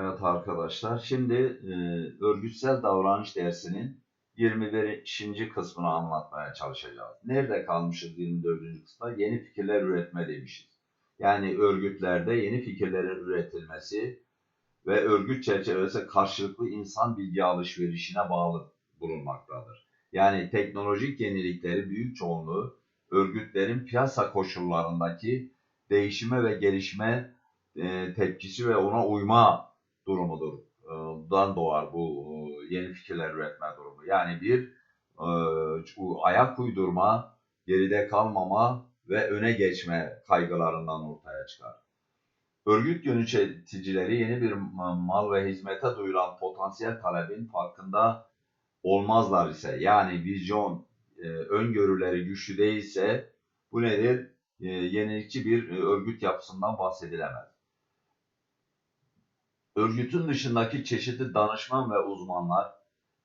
Evet arkadaşlar, şimdi e, örgütsel davranış dersinin 25. kısmını anlatmaya çalışacağız. Nerede kalmışız 24. kısımda? Yeni fikirler üretme demişiz. Yani örgütlerde yeni fikirlerin üretilmesi ve örgüt çerçevesi karşılıklı insan bilgi alışverişine bağlı bulunmaktadır. Yani teknolojik yenilikleri büyük çoğunluğu örgütlerin piyasa koşullarındaki değişime ve gelişme e, tepkisi ve ona uyma durumudur. E, dan doğar bu e, yeni fikirler üretme durumu. Yani bir e, ayak uydurma, geride kalmama ve öne geçme kaygılarından ortaya çıkar. Örgüt yöneticileri yeni bir mal ve hizmete duyulan potansiyel talebin farkında olmazlar ise yani vizyon, öngörüleri güçlü değilse bu nedir? Yenilikçi bir örgüt yapısından bahsedilemez. Örgütün dışındaki çeşitli danışman ve uzmanlar,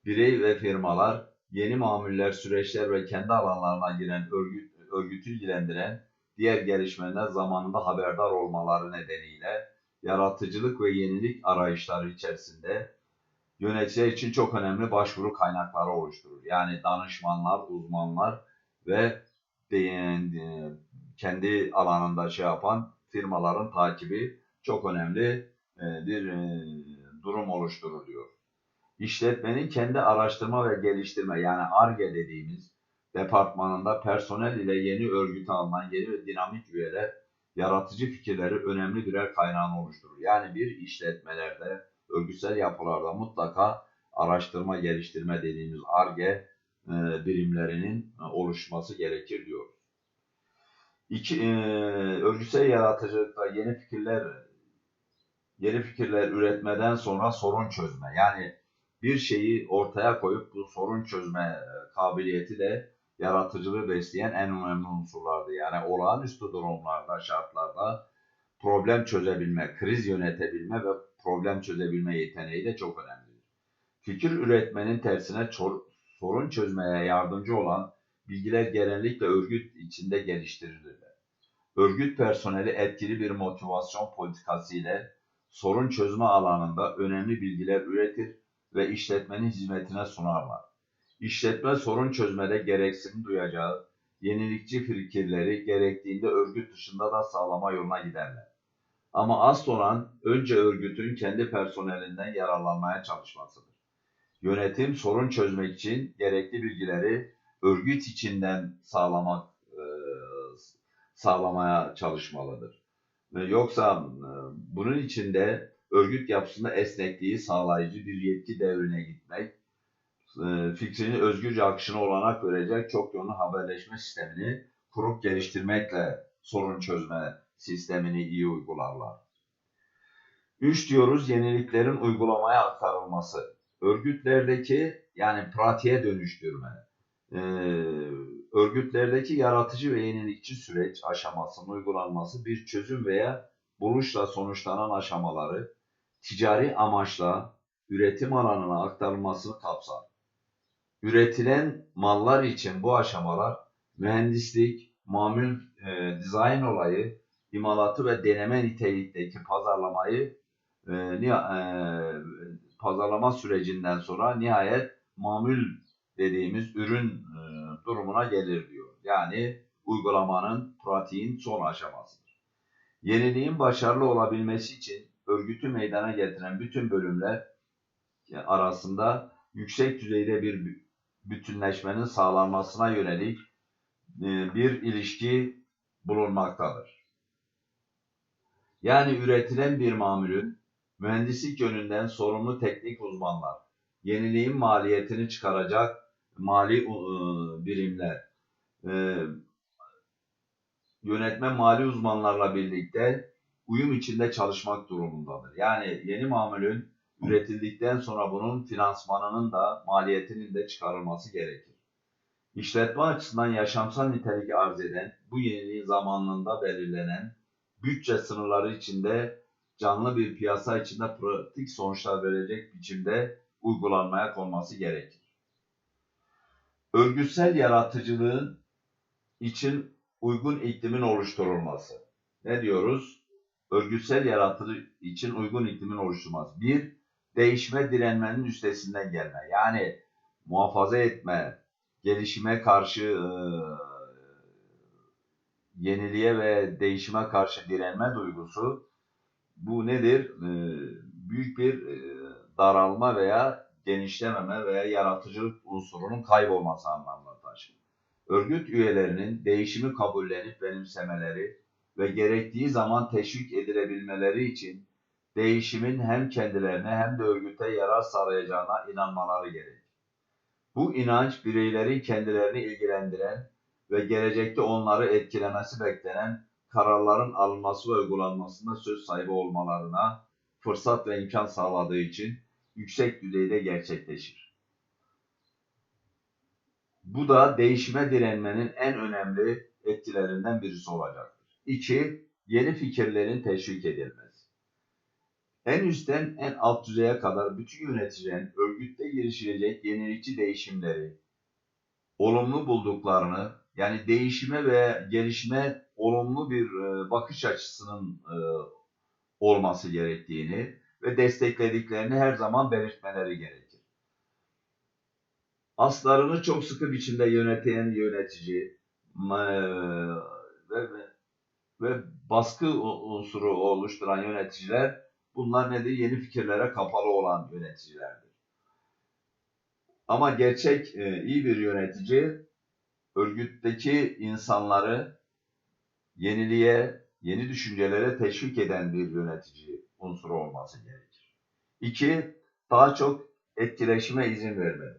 birey ve firmalar, yeni mamuller, süreçler ve kendi alanlarına giren örgüt, örgütü ilgilendiren diğer gelişmeler zamanında haberdar olmaları nedeniyle yaratıcılık ve yenilik arayışları içerisinde yöneticiler için çok önemli başvuru kaynakları oluşturur. Yani danışmanlar, uzmanlar ve kendi alanında şey yapan firmaların takibi çok önemli bir e, durum oluşturuluyor. İşletmenin kendi araştırma ve geliştirme yani ARGE dediğimiz departmanında personel ile yeni örgüte alınan yeni dinamik üyeler yaratıcı fikirleri önemli birer kaynağını oluşturur. Yani bir işletmelerde, örgütsel yapılarda mutlaka araştırma, geliştirme dediğimiz ARGE e, birimlerinin oluşması gerekir diyoruz. İki, e, örgütsel yaratıcılıkta yeni fikirler yeni fikirler üretmeden sonra sorun çözme. Yani bir şeyi ortaya koyup bu sorun çözme e, kabiliyeti de yaratıcılığı besleyen en önemli unsurlardı. Yani olağanüstü durumlarda, şartlarda problem çözebilme, kriz yönetebilme ve problem çözebilme yeteneği de çok önemlidir. Fikir üretmenin tersine sorun çözmeye yardımcı olan bilgiler genellikle örgüt içinde geliştirilirler. Örgüt personeli etkili bir motivasyon politikası ile sorun çözme alanında önemli bilgiler üretir ve işletmenin hizmetine sunarlar. İşletme sorun çözmede gereksinim duyacağı yenilikçi fikirleri gerektiğinde örgüt dışında da sağlama yoluna giderler. Ama asıl olan önce örgütün kendi personelinden yararlanmaya çalışmasıdır. Yönetim sorun çözmek için gerekli bilgileri örgüt içinden sağlamak sağlamaya çalışmalıdır. Yoksa e, bunun içinde örgüt yapısında esnekliği sağlayıcı bir yetki devrine gitmek, e, fikrinin özgürce akışına olanak verecek çok yönlü haberleşme sistemini kurup geliştirmekle sorun çözme sistemini iyi uygularlar. Üç diyoruz yeniliklerin uygulamaya aktarılması. Örgütlerdeki yani pratiğe dönüştürme. Ee, örgütlerdeki yaratıcı ve yenilikçi süreç aşamasının uygulanması bir çözüm veya buluşla sonuçlanan aşamaları ticari amaçla üretim alanına aktarılmasını kapsar. Üretilen mallar için bu aşamalar mühendislik, mamul e, dizayn olayı, imalatı ve deneme nitelikteki pazarlamayı e, e, pazarlama sürecinden sonra nihayet mamul dediğimiz ürün durumuna gelir diyor. Yani uygulamanın, pratiğin son aşamasıdır. Yeniliğin başarılı olabilmesi için örgütü meydana getiren bütün bölümler arasında yüksek düzeyde bir bütünleşmenin sağlanmasına yönelik e, bir ilişki bulunmaktadır. Yani üretilen bir mamulün mühendislik yönünden sorumlu teknik uzmanlar, yeniliğin maliyetini çıkaracak mali e, birimler, e, yönetme mali uzmanlarla birlikte uyum içinde çalışmak durumundadır. Yani yeni mamulün üretildikten sonra bunun finansmanının da maliyetinin de çıkarılması gerekir. İşletme açısından yaşamsal nitelik arz eden, bu yeniliğin zamanında belirlenen bütçe sınırları içinde canlı bir piyasa içinde pratik sonuçlar verecek biçimde uygulanmaya konması gerekir. Örgütsel yaratıcılığın için uygun iklimin oluşturulması. Ne diyoruz? örgütsel yaratıcı için uygun iklimin oluşturması. Bir, değişme direnmenin üstesinden gelme. Yani muhafaza etme, gelişime karşı e, yeniliğe ve değişime karşı direnme duygusu bu nedir? E, büyük bir e, daralma veya genişlememe veya yaratıcılık unsurunun kaybolması anlamına taşır. Örgüt üyelerinin değişimi kabullenip benimsemeleri ve gerektiği zaman teşvik edilebilmeleri için değişimin hem kendilerine hem de örgüte yarar sağlayacağına inanmaları gerekir. Bu inanç bireylerin kendilerini ilgilendiren ve gelecekte onları etkilemesi beklenen kararların alınması ve uygulanmasında söz sahibi olmalarına fırsat ve imkan sağladığı için yüksek düzeyde gerçekleşir. Bu da değişime direnmenin en önemli etkilerinden birisi olacaktır. 2. Yeni fikirlerin teşvik edilmesi. En üstten en alt düzeye kadar bütün yöneticilerin örgütte girişilecek yenilikçi değişimleri, olumlu bulduklarını, yani değişime ve gelişime olumlu bir e, bakış açısının e, olması gerektiğini ve desteklediklerini her zaman belirtmeleri gerekir. Aslarını çok sıkı biçimde yöneten yönetici ve, ve baskı unsuru oluşturan yöneticiler bunlar nedir? Yeni fikirlere kapalı olan yöneticilerdir. Ama gerçek e, iyi bir yönetici örgütteki insanları yeniliğe, yeni düşüncelere teşvik eden bir yönetici unsuru olması gerekir. İki, daha çok etkileşime izin vermeli.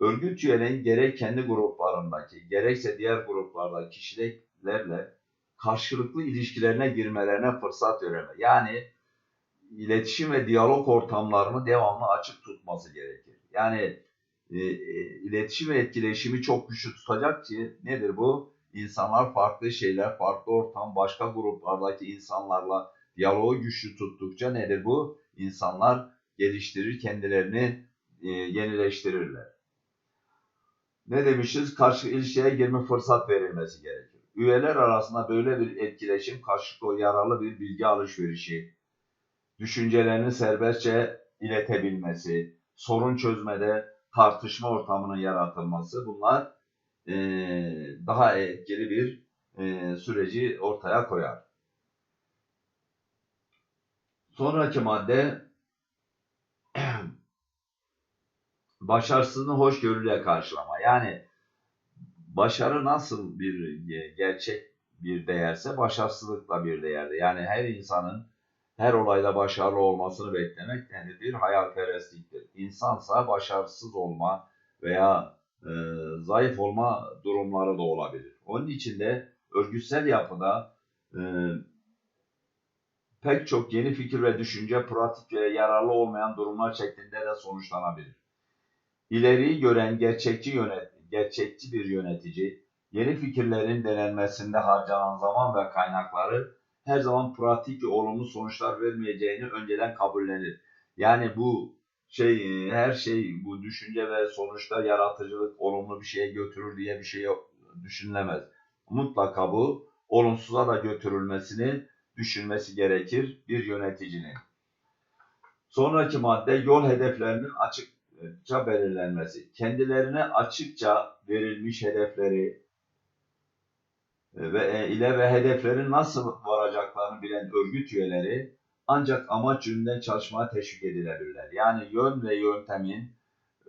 Örgüt üyelerin gerek kendi gruplarındaki, gerekse diğer gruplardaki kişilerle karşılıklı ilişkilerine girmelerine fırsat vermeli. Yani iletişim ve diyalog ortamlarını devamlı açık tutması gerekir. Yani e, e, iletişim ve etkileşimi çok güçlü tutacak ki nedir bu? İnsanlar farklı şeyler, farklı ortam, başka gruplardaki insanlarla diyaloğu güçlü tuttukça nedir bu? İnsanlar geliştirir, kendilerini e, yenileştirirler. Ne demişiz? Karşı ilişkiye girme fırsat verilmesi gerekir. Üyeler arasında böyle bir etkileşim karşılıklı yararlı bir bilgi alışverişi, düşüncelerini serbestçe iletebilmesi, sorun çözmede tartışma ortamının yaratılması bunlar e, daha etkili bir e, süreci ortaya koyar. Sonraki madde başarısızlığı hoşgörüyle karşılama. Yani başarı nasıl bir gerçek bir değerse başarısızlık da bir değerde. Yani her insanın her olayda başarılı olmasını beklemek yani bir hayalperestliktir. İnsansa başarısız olma veya e, zayıf olma durumları da olabilir. Onun için de örgütsel yapıda e, pek çok yeni fikir ve düşünce pratik ve yararlı olmayan durumlar şeklinde de sonuçlanabilir. İleriyi gören gerçekçi yönet gerçekçi bir yönetici, yeni fikirlerin denenmesinde harcanan zaman ve kaynakları her zaman pratik olumlu sonuçlar vermeyeceğini önceden kabullenir. Yani bu şey her şey bu düşünce ve sonuçta yaratıcılık olumlu bir şeye götürür diye bir şey yok, düşünülemez. Mutlaka bu olumsuza da götürülmesini düşünmesi gerekir bir yöneticinin. Sonraki madde yol hedeflerinin açıkça belirlenmesi. Kendilerine açıkça verilmiş hedefleri ve e, ile ve hedeflerin nasıl varacaklarını bilen örgüt üyeleri ancak amaç yönünden çalışmaya teşvik edilebilirler. Yani yön ve yöntemin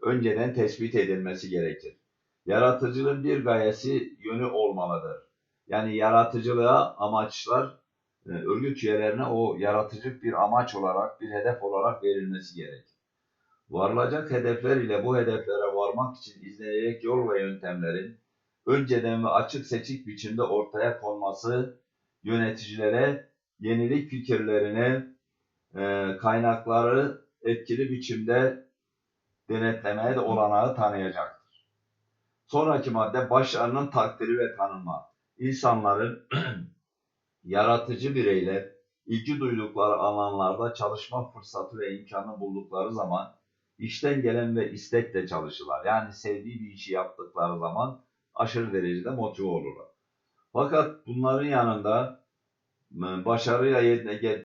önceden tespit edilmesi gerekir. Yaratıcılığın bir gayesi yönü olmalıdır. Yani yaratıcılığa amaçlar e, örgüt üyelerine o yaratıcı bir amaç olarak, bir hedef olarak verilmesi gerekir. Varılacak hedefler ile bu hedeflere varmak için izlenecek yol ve yöntemlerin önceden ve açık seçik biçimde ortaya konması yöneticilere yenilik fikirlerini, e, kaynakları etkili biçimde denetlemeye de olanağı tanıyacaktır. Sonraki madde başarının takdiri ve tanınma. İnsanların yaratıcı bireyler ilgi duydukları alanlarda çalışma fırsatı ve imkanı buldukları zaman işten gelen ve istekle çalışırlar. Yani sevdiği bir işi yaptıkları zaman aşırı derecede motive olurlar. Fakat bunların yanında başarıyla yerine